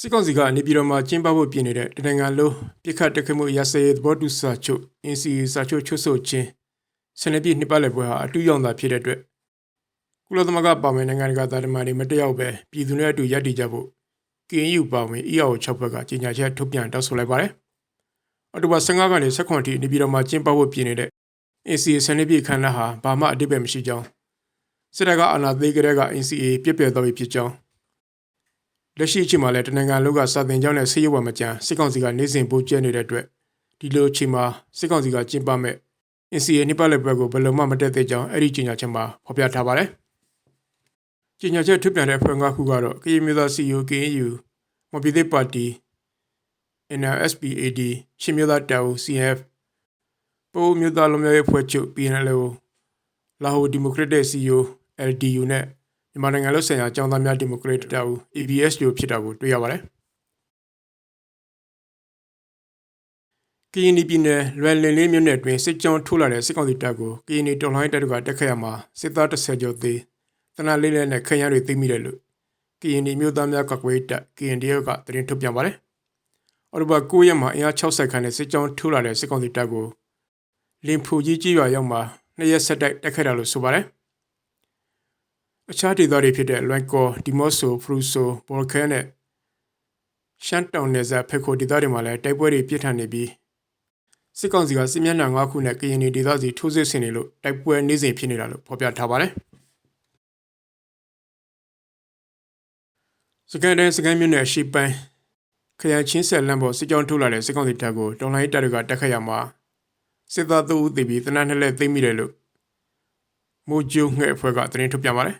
စစ်ကောင်စီကနေပြည်တော်မှာကျင်းပဖို့ပြင်နေတဲ့တနင်္ဂနွေလုံးပြစ်ခတ်တက်ခတ်မှုရစရေးသဘောတူစာချုပ် NCA စာချုပ်ချုပ်ဆိုခြင်းစနေပြည်နှစ်ပတ်လည်ပွဲဟာအတူရောက်တာဖြစ်တဲ့အတွက်ကုလသမဂ္ဂပါဝင်နိုင်ငံတကာသားဓမ္မတွေမတက်ရောက်ပဲပြည်သူနဲ့အတူရပ်တည်ကြဖို့ KNU ပါဝင် EAO 6ဘက်ကကြေညာချက်ထုတ်ပြန်တောင်းဆိုလိုက်ပါတယ်။အော်တိုဘာ15ကနေ18ထိနေပြည်တော်မှာကျင်းပဖို့ပြင်နေတဲ့ NCA စနေပြည်ခန်းလာဟာဘာမှအတိတ်ပဲမရှိကြောင်းစစ်တပ်ကအာဏာသိမ်းကြတဲ့က NCA ပြည့်ပြည့်သွားပြီဖြစ်ကြောင်း လက်ရှိအချိန်မှာလည်းတနင်္ဂနွေလောက်ကစာတင်ကြောင်းနဲ့ဆေးရုံဝယ်မကြမ်းစစ်ကောင်စီကနေစဉ်ပို့ကျဲနေတဲ့အတွက်ဒီလိုအချိန်မှာစစ်ကောင်စီကကျင်းပမဲ့ NCA နှစ်ပတ်လည်ပွဲကိုဘယ်လိုမှမတက်သေးကြောင်းအဲ့ဒီကြေညာချက်မှာဖော်ပြထားပါတယ်။ကြေညာချက်ထုတ်ပြန်တဲ့အဖွဲ့ငါးခုကတော့ကရင်မျိုးသား CU KNU မပြည်သေးပါတီ NRSPAD ချင်းမျိုးသားတောင် CF ပိုးမျိုးသားလုံးမျိုးရေးဖွဲ့ချုပ် PNLO လာဟိုဒီမိုကရက်တစ် CU LDU နဲ့ မြန်မာနိုင်ငံလုံးဆိုင်ရာအကြောင်းသားများဒီမိုကရက်တစ်တပ်ဦး ABS လို့ဖြစ်တာကိုတွေ့ရပါတယ်။ကရင်ပြည်နယ်လွယ်လင်လေးမြို့နယ်တွင်စစ်ကြောင်းထိုးလာတဲ့စစ်ကောင်စီတပ်ကိုကရင်တော်လှန်ရေးတပ်ကတက်ခတ်ရမှာစစ်သား30ကျော်သေတနလေးလေးနဲ့ခရမ်းတွေသိမ်းမိတယ်လို့ကရင်မြို့သားများကကွေးတပ် KNDF ကသတင်းထုတ်ပြန်ပါတယ်။အော်တိုဘာ9ရက်မှာအင်အား60ခန်းနဲ့စစ်ကြောင်းထိုးလာတဲ့စစ်ကောင်စီတပ်ကိုလင်ဖူကြီးကြီးရွာရောက်မှာနှစ်ရက်ဆက်တိုက်တက်ခတ်တာလို့ဆိုပါတယ်။ အခြားဒေသတွေဖြစ်တဲ့လွိုင်ကော်ဒီမော့ဆိုဖရူဆိုဘော်ခဲနဲ့ရှမ်းတောင်နယ်စပ်ဖက်ခိုဒေသတွေမှာလည်းတိုက်ပွဲတွေပြစ်ထန်နေပြီးစစ်ကောင်စီကစစ်မျက်နှာ၅ခုနဲ့ကရင်ဒေသစီထိုးစစ်ဆင်နေလို့တိုက်ပွဲနေစဉ်ဖြစ်နေတာလို့ဖော်ပြထားပါတယ်စကန်တဲ့စကန်မြို့နယ်ရှိပိုင်းခရချင်းဆက်လမ်းပေါ်စစ်ကြောင်းထုတ်လာတဲ့စစ်ကောင်စီတပ်ကိုတော်လိုင်းတပ်တွေကတက်ခတ်ရမှာစစ်သားသူဦးတည်ပြီးတနက်နှစ်လက်သိမ်းမိတယ်လို့မိုးကျုံငှဲ့အဖွဲ့ကသတင်းထုတ်ပြန်ပါတယ်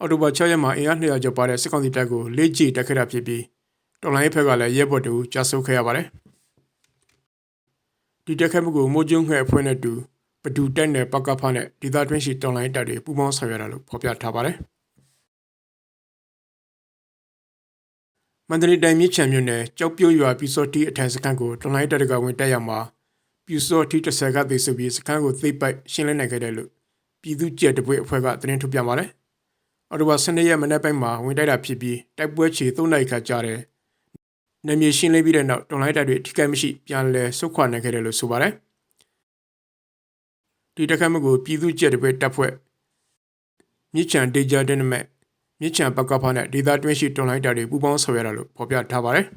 အော်တိုဘာ6ရက်မှာအင်အား200ကျော်ပါတဲ့စစ်ကောင်စီတပ်ကိုလေးကြီးတက်ခဲ့တာဖြစ်ပြီးတော်လိုင်းဘက်ကလည်းရဲဘော်တူကြာဆုပ်ခဲ့ရပါတယ်ဒီတက်ခဲ့မှုကိုမိုးကျုံငှဲ့အဖွဲ့နဲ့တူဘဒူတက်နယ်ပကဖာနဲ့ဒေသတွင်းရှိတော်လိုင်းတပ်တွေပူးပေါင်းဆောင်ရွက်တာလို့ဖော်ပြထားပါတယ်မန္တလေးတိုင်းမြစ်ချံမြို့နယ်ကြောက်ပြိုးရွာပြူစောတီအထံစခန်းကိုတော်လိုင်းတပ်တွေကဝင်တက်ရမှာပြူစောတီ30ကသိဆိုပြီးစခန်းကိုသိပ်ပိုက်ရှင်းလင်းနိုင်ခဲ့တယ်လို့ပြည်သူ့ကြက်တပွေအဖွဲ့ကသတင်းထုတ်ပြန်ပါတယ် အော်တိုဘာ12ရက်မနေ့ပိုင်းမှာဝင်တိုက်တာဖြစ်ပြီးတိုက်ပွဲချီ3နိုင်ခါကြာတယ်။နေမြေရှင်းလင်းပြီးတဲ့နောက်တော်လိုင်းတိုက်တွေထိခိုက်မရှိပြန်လည်ဆုတ်ခွာနိုင်ခဲ့တယ်လို့ဆိုပါတယ်။ဒီတက်ခတ်မှုကိုပြည်သူ့ကြက်တပွဲတပ်ဖွဲ့မြစ်ချံဒေဂျာဒင်းနမက်မြစ်ချံပကဖာနဲ့ဒေသတွင်းရှိတော်လိုင်းတိုက်တွေပူးပေါင်းဆောင်ရွက်တာလို့ဖော်ပြထားပါတယ်။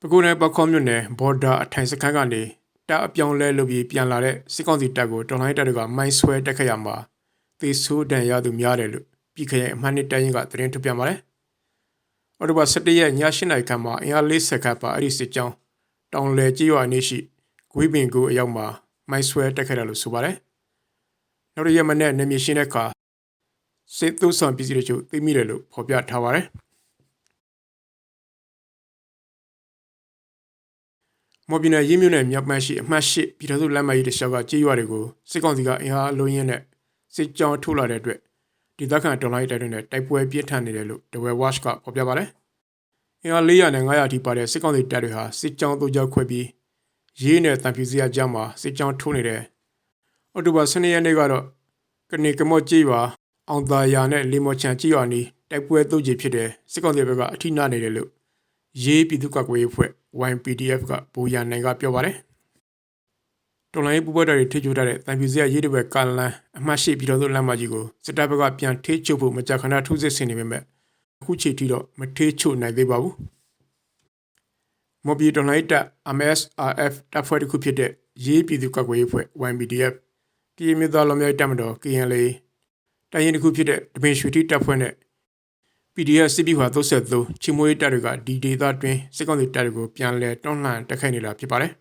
ပကူနယ်ပခေါမြို့နယ်ဘော်ဒါအထိုင်စခန်းကနေ တပ်အပြောင်းလဲလုပ်ပြီးပြန်လာတဲ့စစ်ကောင်စီတပ်ကိုတော်လိုင်းတပ်တွေကမိုင်းဆွဲတက်ခတ်ရမှာသေဆိုးဒဏ်ရသူများတယ်လို့ပြည်ခရိုင်အမှတ်နှစ်တိုင်းကသတင်းထုတ်ပြန်ပါတယ်။အော်တိုဘာ17ရက်ည8နာရီခန့်မှာအင်အား40ခန့်ပါအဲ့ဒီစစ်ကြောင်းတောင်လေကြေးရွာနေရှိဂွေးပင်ကိုအရောက်မှာမိုင်းဆွဲတက်ခတ်တယ်လို့ဆိုပါတယ်။နောက်ရက်မနေ့နေမြေရှင်းတဲ့အခါစစ်သုံးဆောင်ပစ္စည်းတွေချို့သိမိတယ်လို့ဖော်ပြထားပါတယ်။ မော်ဘီနယ်ရင်းမြို့နယ်မြောက်ပိုင်းရှိအမှတ်၈ပြည်ထောင်စုလမ်းမကြီးတစ်လျှောက်ကကြေးရွာတွေကိုစစ်ကောင်စီကအင်အားအလုံးရင်းနဲ့စစ်ကြောင်းထုတ်လာတဲ့အတွက်ဒေသခံဒေါ်လာတိုက်တွန်းတဲ့တိုက်ပွဲပြင်းထန်နေတယ်လို့ The Well Watch ကဖော်ပြပါတယ်။အင်အား400နဲ့900ထိပါတဲ့စစ်ကောင်စီတပ်တွေဟာစစ်ကြောင်းတို့ကြောက်ခွဲပြီးရေးနဲ့တန်ဖြူစရာကြားမှာစစ်ကြောင်းထိုးနေတယ်။အော်တိုဘာ12ရက်နေ့ကတော့ကနေကမော့ကြေးရွာအောင်သာယာနဲ့လီမော်ချန်ကြေးရွာနီးတိုက်ပွဲတုပ်ကြီးဖြစ်တဲ့စစ်ကောင်စီဘက်ကအထိနာနေတယ်လို့ရေးပြည်သူ့ကကွေးအဖွဲ့ YPDF ကဘူရန်နိုင်ကပြောပါတယ်တော်လိုင်းပူပွဲတော်တွေထိချိုးထားတဲ့တန်ပြူစရရေးတပွဲကာလန်အမှတ်ရှိပြည်တော်စုလမ်းမကြီးကိုစစ်တပ်ဘက်ကပြန်ထိချုပ်ဖို့မကြာခဏထိုးစစ်ဆင်နေပေမဲ့အခုချိန်ထိတော့မထိချုပ်နိုင်သေးပါဘူးမော်ဘီတော်လိုင်းတပ် MSRF တပ်ဖွဲ့တစ်ခုဖြစ်တဲ့ရေးပြည်သူ့ကကွေးအဖွဲ့ YPDF ပြည်မြေသားလုံးများတပ်မတော် KNL တိုင်းရင်တစ်ခုဖြစ်တဲ့ဒပင်ရွှေတိတပ်ဖွဲ့နဲ့ PDF စစ်ပြီးဟွာ33ချီမွေးတပ်တွေကဒီဒေသတွင်းစစ်ကောင်စီတပ်တွေကိုပြန်လည်တွန်းလှန်တိုက်ခိုက်နေတာဖြစ်ပါတယ်။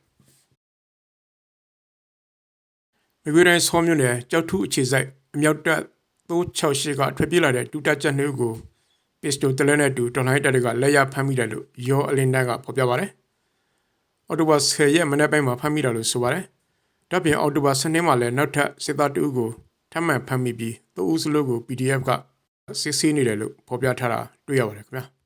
မြကွေးတိုင်းဆောမြို့နယ်ကြောက်ထုအခြေစိုက်အမြောက်တပ်368ကထွက်ပြေးလာတဲ့ဒူတာချက်နှုတ်ကိုပစ္စတိုတလဲနဲ့တူတော်လိုင်းတပ်တွေကလက်ရဖမ်းမိတယ်လို့ရောအလင်းတန်းကဖော်ပြပါတယ်။အော်တိုဘာ10ရက်မနေ့ပိုင်းမှာဖမ်းမိတာလို့ဆိုပါတယ်။ဒါပြင်အော်တိုဘာ10ရက်မှာလည်းနောက်ထပ်စစ်သားတအုပ်ကိုထပ်မံဖမ်းမိပြီးသူ့ဦးစလို့ကို PDF က စစ်ဆေးနေတယ်လို့ဖော်ပြထားတာတွေ့ရပါတယ်ခင်ဗျာ။